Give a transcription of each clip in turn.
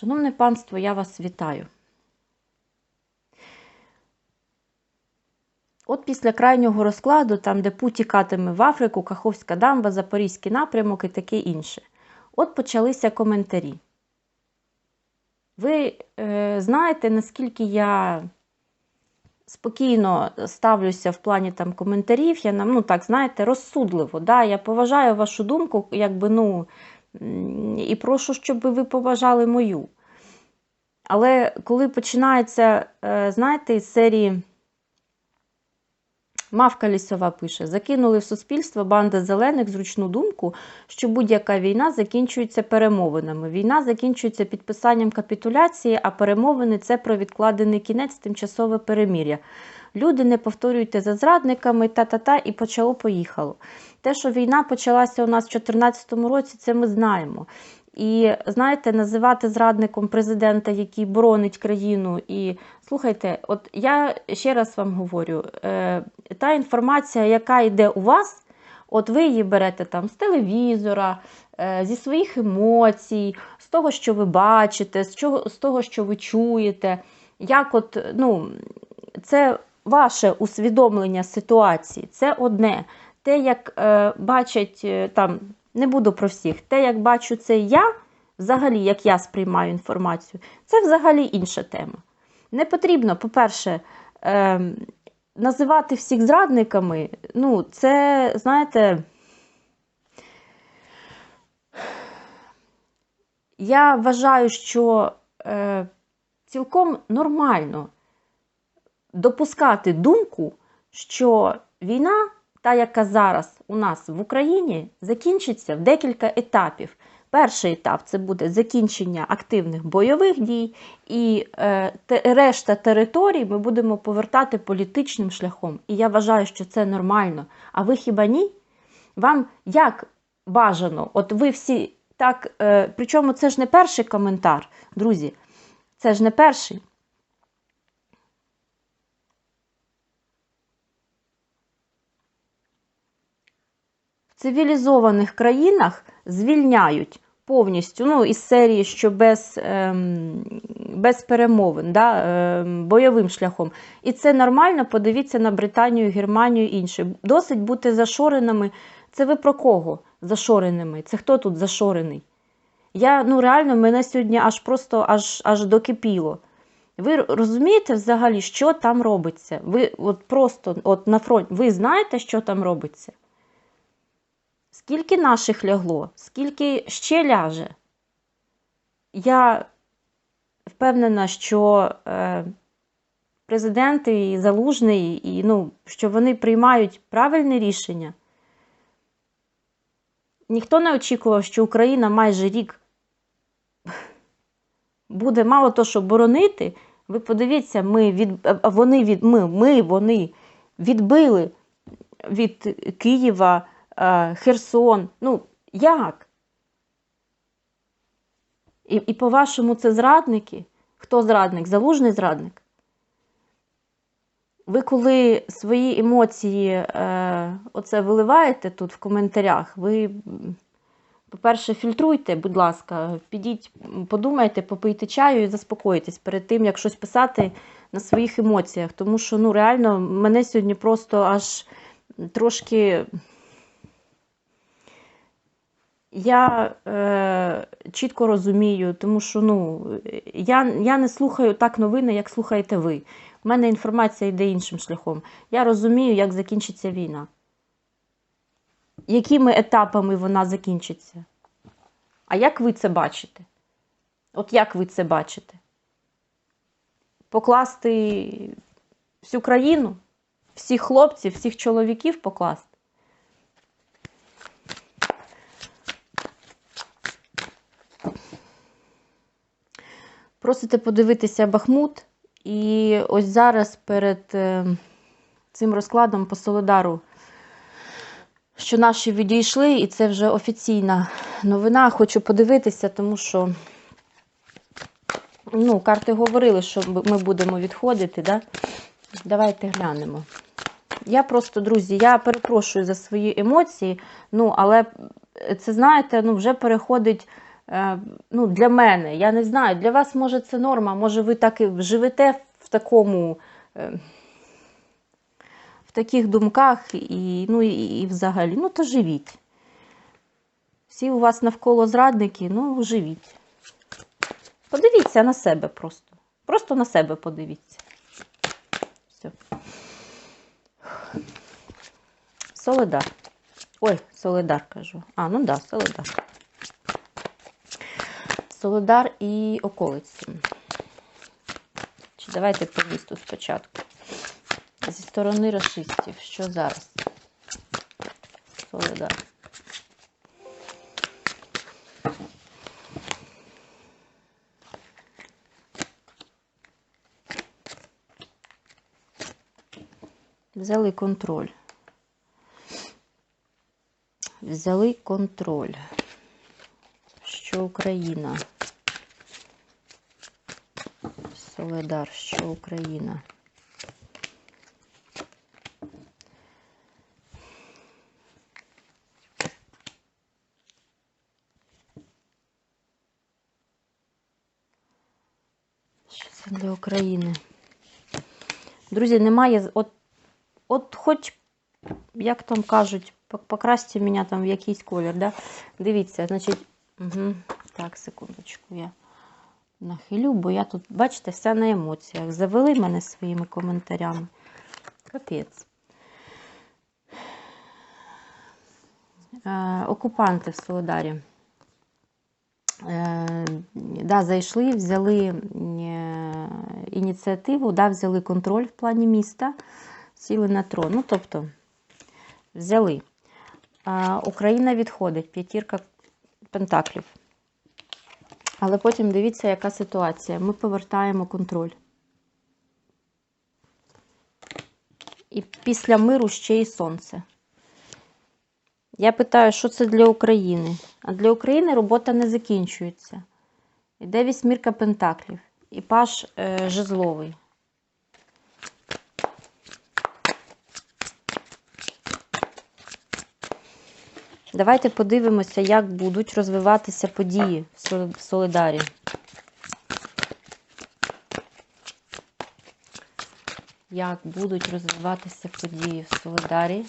Шановне панство, я вас вітаю. От після крайнього розкладу, там, де путь тікатиме в Африку, Каховська дамба, Запорізький напрямок і таке інше. От почалися коментарі. Ви е, знаєте, наскільки я спокійно ставлюся в плані там коментарів, я ну так, знаєте, розсудливо. Да? Я поважаю вашу думку, якби, ну, і прошу, щоб ви поважали мою. Але коли починається, е, знаєте, із серії Мавка лісова пише: закинули в суспільство банда зелених зручну думку, що будь-яка війна закінчується перемовинами. Війна закінчується підписанням капітуляції, а перемовини це про відкладений кінець, тимчасове перемір'я. Люди не повторюйте за зрадниками, та-та-та, і почало поїхало. Те, що війна почалася у нас в 2014 році, це ми знаємо. І знаєте, називати зрадником президента, який боронить країну. І слухайте, от я ще раз вам говорю: е, та інформація, яка йде у вас, от ви її берете там з телевізора, е, зі своїх емоцій, з того, що ви бачите, з, чого, з того, що ви чуєте. Як от, ну, це ваше усвідомлення ситуації, це одне. Те, як е, бачать е, там. Не буду про всіх. Те, як бачу це я, взагалі, як я сприймаю інформацію, це взагалі інша тема. Не потрібно, по-перше, е, називати всіх зрадниками. Ну, це, знаєте, я вважаю, що е, цілком нормально допускати думку, що війна та, яка зараз у нас в Україні, закінчиться в декілька етапів. Перший етап це буде закінчення активних бойових дій, і е, решта територій ми будемо повертати політичним шляхом. І я вважаю, що це нормально. А ви хіба ні? Вам як бажано? От ви всі так, е, причому це ж не перший коментар, друзі, це ж не перший. Цивілізованих країнах звільняють повністю ну, із серії, що без, ем, без перемовин, да, ем, бойовим шляхом. І це нормально, подивіться на Британію, Германію і інше. Досить бути зашореними. Це ви про кого зашореними? Це хто тут зашорений? Я ну реально мене сьогодні аж просто аж, аж докипіло. Ви розумієте взагалі, що там робиться? Ви от просто от на фронті, ви знаєте, що там робиться? Скільки наших лягло, скільки ще ляже? Я впевнена, що е, президенти і Залужний, і, ну, що вони приймають правильне рішення. Ніхто не очікував, що Україна майже рік буде мало того, що боронити. Ви подивіться, ми від, вони від, ми, ми, вони відбили від Києва. Херсон. Ну, як? І, і по-вашому, це зрадники? Хто зрадник? Залужний зрадник? Ви коли свої емоції е, оце виливаєте тут в коментарях, ви, по-перше, фільтруйте, будь ласка, підіть, подумайте, попийте чаю і заспокойтесь перед тим, як щось писати на своїх емоціях. Тому що ну, реально мене сьогодні просто аж трошки. Я е, чітко розумію, тому що ну, я я не слухаю так новини, як слухаєте ви. У мене інформація йде іншим шляхом. Я розумію, як закінчиться війна. Якими етапами вона закінчиться? А як ви це бачите? От як ви це бачите? Покласти всю країну, всіх хлопців, всіх чоловіків покласти? Просите подивитися Бахмут. І ось зараз перед е, цим розкладом по Солодару, що наші відійшли, і це вже офіційна новина. Хочу подивитися, тому що ну, карти говорили, що ми будемо відходити. Да? Давайте глянемо. Я просто, друзі, я перепрошую за свої емоції, ну, але це, знаєте, ну, вже переходить Е, ну, для мене, я не знаю, для вас може це норма, може ви так і живете в такому. е, В таких думках і, ну, і, і взагалі, ну то живіть. Всі у вас навколо зрадники, ну живіть. Подивіться на себе просто. Просто на себе подивіться. Все. Солидар. Ой, Солидар кажу. А, ну да, Солидар. Солидар і околиці. Чи давайте по місту спочатку. Зі сторони расистів. Що зараз? Солидар. Взяли контроль. Взяли контроль. Україна? Солидар, що Україна? Що це для України? Друзі, немає. От, от хоч, як там кажуть, по- покрасьте мене там в якийсь колір, да? Дивіться, значить, угу. так, секундочку, я нахилю, бо я тут, бачите, все на емоціях. Завели мене своїми коментарями. Капець. Е, окупанти в Солодарі. Е, да, зайшли, взяли е, ініціативу, да, взяли контроль в плані міста, сіли на трон. Ну, тобто, взяли. Україна відходить, п'ятірка пентаклів. Але потім дивіться, яка ситуація. Ми повертаємо контроль. І після миру ще й сонце. Я питаю, що це для України? А для України робота не закінчується. Іде вісьмірка пентаклів і паш е, жезловий. Давайте подивимося, як будуть розвиватися події в Солидарі. Як будуть розвиватися події в Солидарі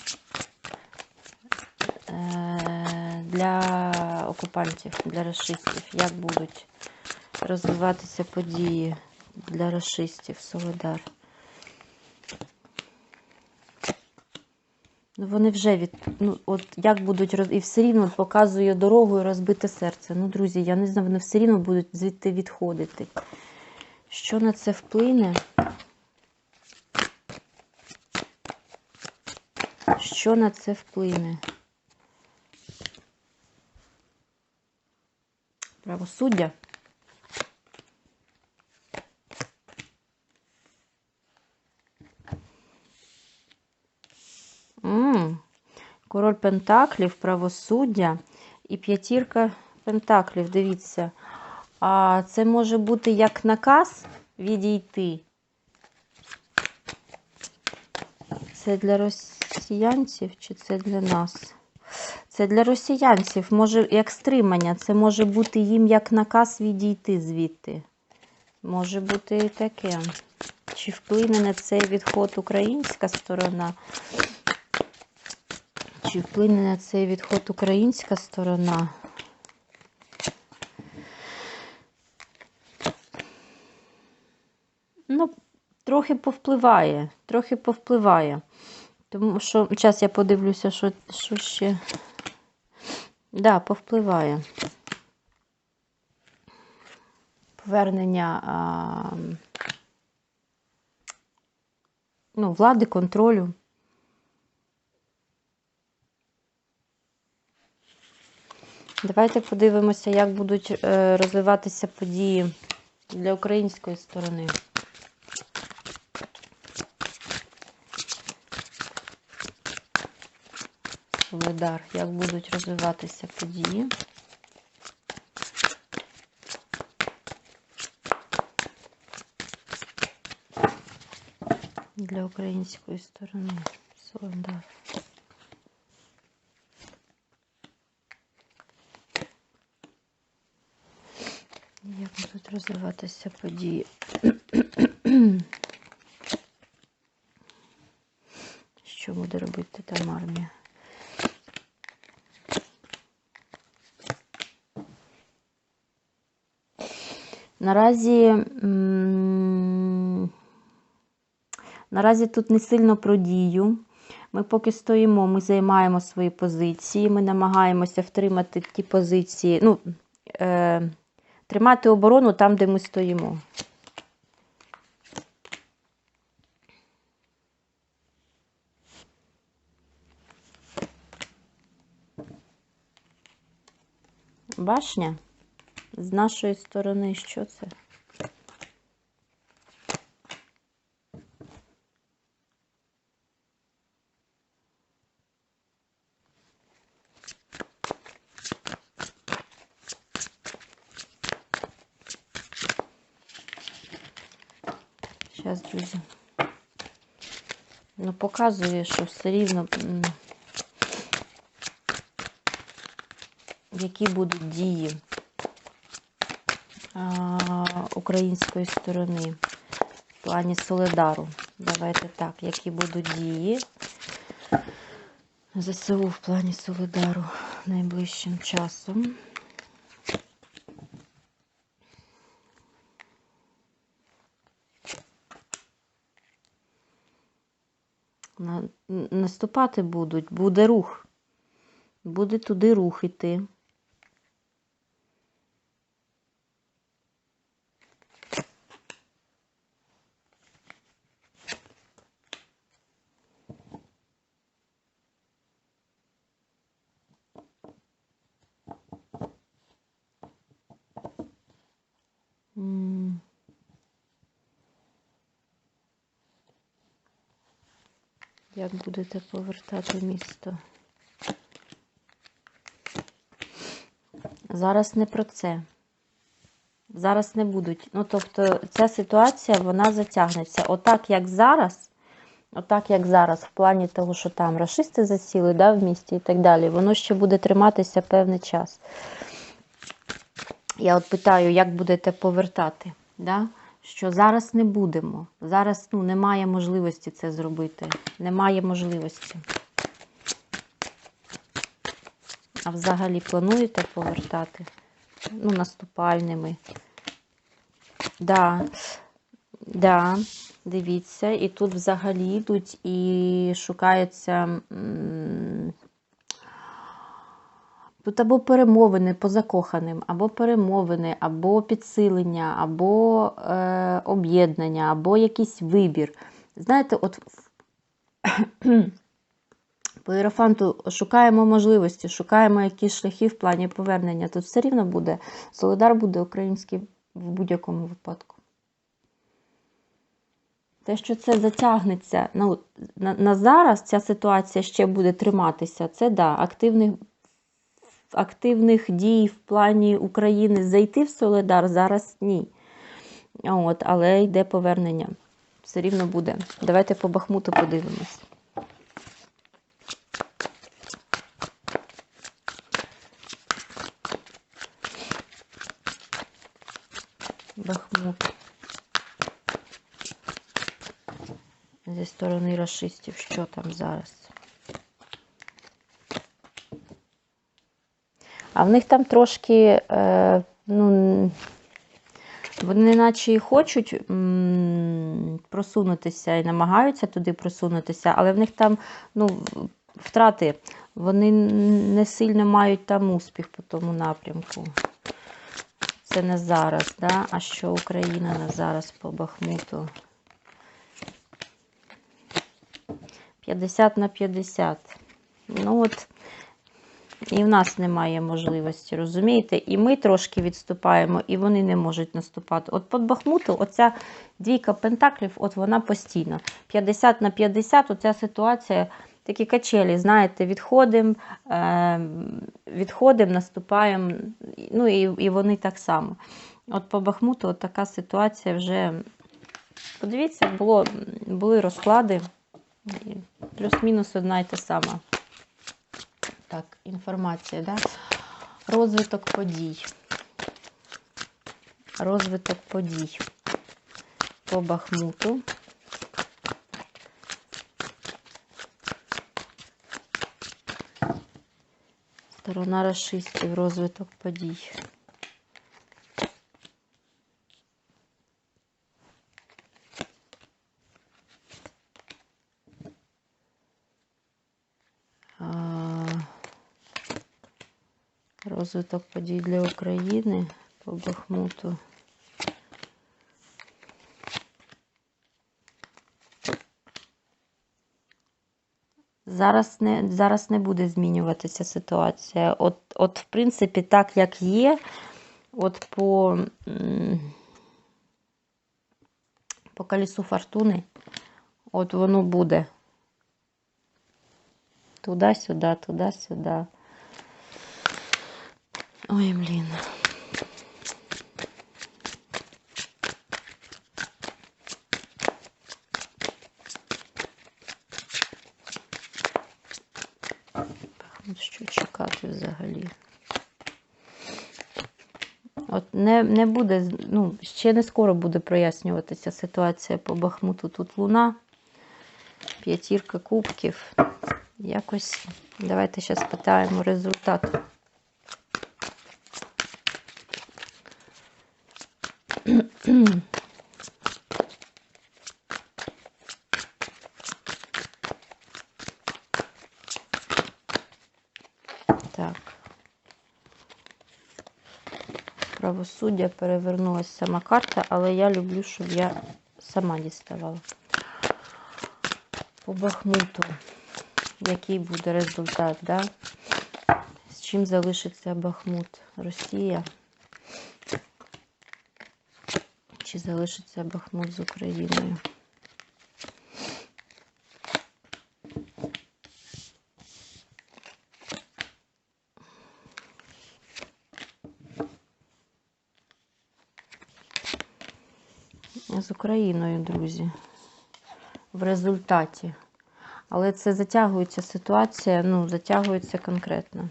е, для окупантів, для расистів? Як будуть розвиватися події для расистів Солидар? Вони вже від. Ну, от як будуть роз... І все рівно показує дорогою розбите серце. Ну, друзі, я не знаю, вони все рівно будуть звідти відходити. Що на це вплине? Що на це вплине? Правосуддя? М, Король Пентаклів, правосуддя і п'ятірка Пентаклів. Дивіться. А це може бути як наказ відійти. Це для росіянців чи це для нас? Це для росіянців, може, як стримання. Це може бути їм як наказ відійти звідти. Може бути і таке. Чи вплине на цей відход українська сторона? Чи вплине на цей відход українська сторона? Ну, трохи повпливає, трохи повпливає. Тому що, зараз я подивлюся, що, що ще. Да, повпливає. Повернення а, ну, влади, контролю. Давайте подивимося, як будуть е, розвиватися події для української сторони. Солидар, як будуть розвиватися події. Для української сторони. Солидар. Як розвиватися події? Що буде робити там армія? Наразі, наразі тут не сильно про дію. Ми поки стоїмо, ми займаємо свої позиції, ми намагаємося втримати ті позиції, ну, е, тримати оборону там, де ми стоїмо. Башня? З нашої сторони, що це? Зараз, друзі. Ну, показує, що все рівно, які будуть дії української сторони в плані Солидару. Давайте так, які будуть дії ЗСУ в плані Солидару найближчим часом. На- н- Наступати будуть, буде рух. Буде туди рух іти. Як будете повертати місто? Зараз не про це. Зараз не будуть. Ну, тобто, ця ситуація, вона затягнеться. Отак, як зараз, отак, як зараз, в плані того, що там рашисти засіли да, в місті і так далі, воно ще буде триматися певний час. Я от питаю, як будете повертати? Да? Що зараз не будемо. Зараз ну, немає можливості це зробити. Немає можливості. А взагалі плануєте повертати? Ну, наступальними. Да, да, дивіться, і тут взагалі йдуть і шукаються. Тут або перемовини по закоханим, або перемовини, або підсилення, або е, об'єднання, або якийсь вибір. Знаєте, от по іерофанту шукаємо можливості, шукаємо якісь шляхи в плані повернення. Тут все рівно буде. Солидар буде український в будь-якому випадку. Те, що це затягнеться, ну, на, на зараз ця ситуація ще буде триматися, це да, активних, активних дій в плані України зайти в Солидар зараз ні. От, але йде повернення. Все рівно буде. Давайте по Бахмуту подивимось. Бахмут. Зі сторони расистів, що там зараз? А в них там трошки, е, ну, вони наче і хочуть м, просунутися і намагаються туди просунутися, але в них там ну, втрати, вони не сильно мають там успіх по тому напрямку. Це не зараз, да? а що Україна на зараз по Бахмуту? 50 на 50. Ну от, і в нас немає можливості, розумієте? І ми трошки відступаємо, і вони не можуть наступати. От під Бахмуту, оця двійка пентаклів, от вона постійно. 50 на 50, оця ситуація, такі качелі, знаєте, відходимо, е, відходимо, наступаємо, ну і, і вони так само. От по Бахмуту от така ситуація вже. Подивіться, було, були розклади. Плюс-мінус одна й та сама. Так, інформація, да? Розвиток подій. розвиток подій по Бахмуту. Сторона расистів, розвиток подій. Розвиток подій для України по Бахмуту. Зараз не, зараз не буде змінюватися ситуація. От, от, в принципі, так як є, от по, по колесу фортуни, от воно буде. Туди-сюди, туди-сюди. Ой, блін. Що чекати взагалі? От не, не буде, ну, ще не скоро буде прояснюватися ситуація по Бахмуту. Тут луна, п'ятірка кубків. Якось давайте зараз питаємо результат. Так. Правосуддя перевернулася сама карта, але я люблю, щоб я сама діставала. По Бахмуту. Який буде результат, да? З чим залишиться Бахмут? Росія? Чи залишиться Бахмут з Україною? З Україною, друзі. В результаті. Але це затягується ситуація, ну, затягується конкретно.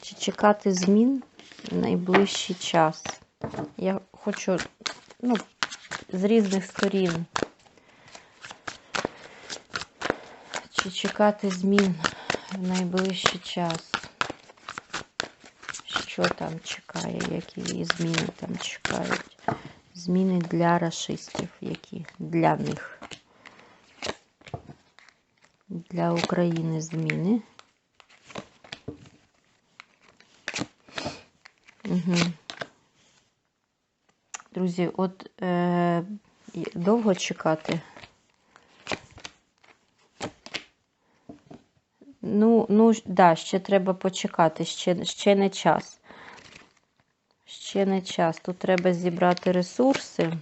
Чи чекати змін в найближчий час? Я хочу ну, з різних сторін. Чи чекати змін в найближчий час? Що там чекає, які зміни там чекають? Зміни для расистів, які для них. Для України зміни. Угу. Друзі, от е, довго чекати? Ну, ну, да, ще треба почекати, ще, ще не час. Ще не час. Тут треба зібрати ресурси.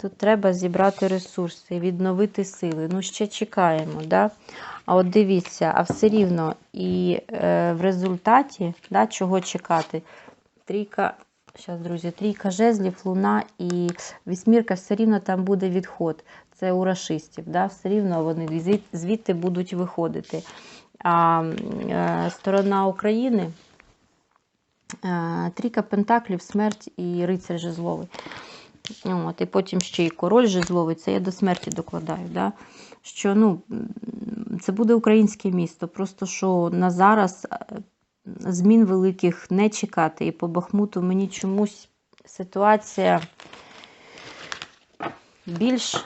Тут треба зібрати ресурси, відновити сили. Ну, ще чекаємо, да? А от дивіться, а все рівно і е, в результаті, да, чого чекати? Трійка, зараз, друзі, трійка жезлів, луна і вісьмірка, все рівно там буде відход. Це у рашистів, да? все рівно вони звідти будуть виходити. А е, сторона України. Е, Трійка Пентаклів, смерть і рицар жезловий. От, і потім ще і король жезловий, це я до смерті докладаю. Да? Що ну, це буде українське місто. Просто що на зараз е, змін великих не чекати. І по Бахмуту мені чомусь ситуація більш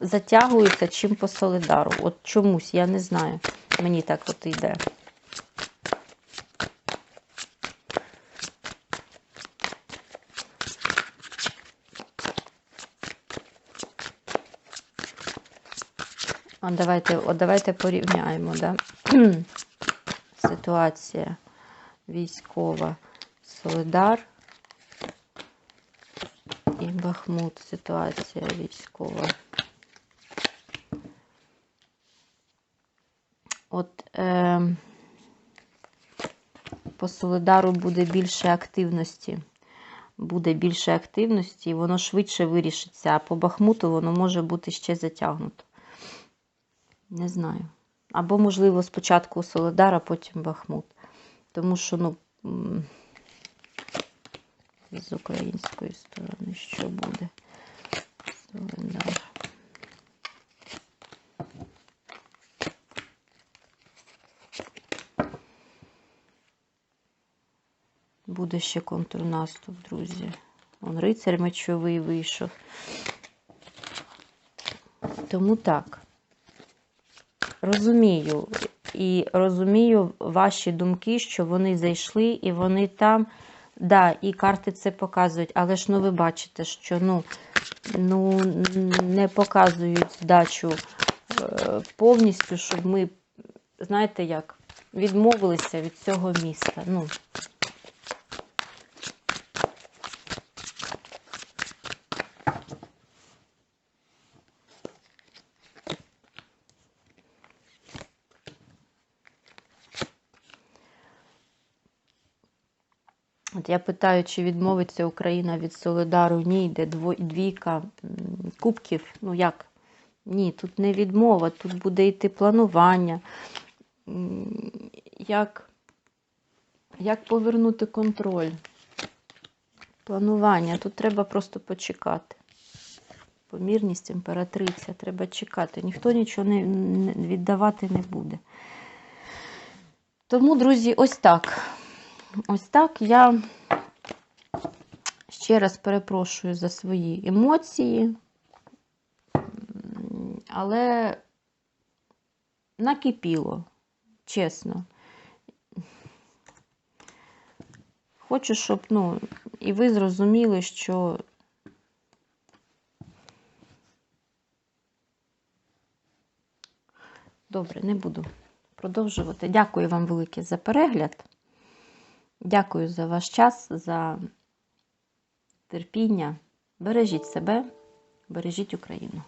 затягується, чим по Солидару. От чомусь, я не знаю. Мені так от йде. А давайте, от давайте порівняємо, да? Ситуація військова. Солидар і Бахмут. Ситуація військова. От е, по Солидару буде більше активності. буде більше активності, і воно швидше вирішиться, а по Бахмуту воно може бути ще затягнуто. Не знаю. Або, можливо, спочатку Солодар, а потім Бахмут. Тому що, ну, з української сторони, що буде? Солодар. Буде ще контрнаступ, друзі. Он рицар мечовий вийшов. Тому так. Розумію. І розумію ваші думки, що вони зайшли і вони там. Да, і карти це показують, але ж ну ви бачите, що ну, ну не показують здачу е, повністю, щоб ми, знаєте як, відмовилися від цього міста. Ну, От я питаю, чи відмовиться Україна від Солидару? Ні, йде двійка кубків. Ну як? Ні, тут не відмова, тут буде йти планування. Як, як повернути контроль? Планування. Тут треба просто почекати. Помірність, імператриця, треба чекати. Ніхто нічого не, не віддавати не буде. Тому, друзі, ось так. Ось так я ще раз перепрошую за свої емоції, але накипіло, чесно. Хочу, щоб ну, і ви зрозуміли, що добре, не буду продовжувати. Дякую вам велике за перегляд. Дякую за ваш час, за терпіння. Бережіть себе, бережіть Україну.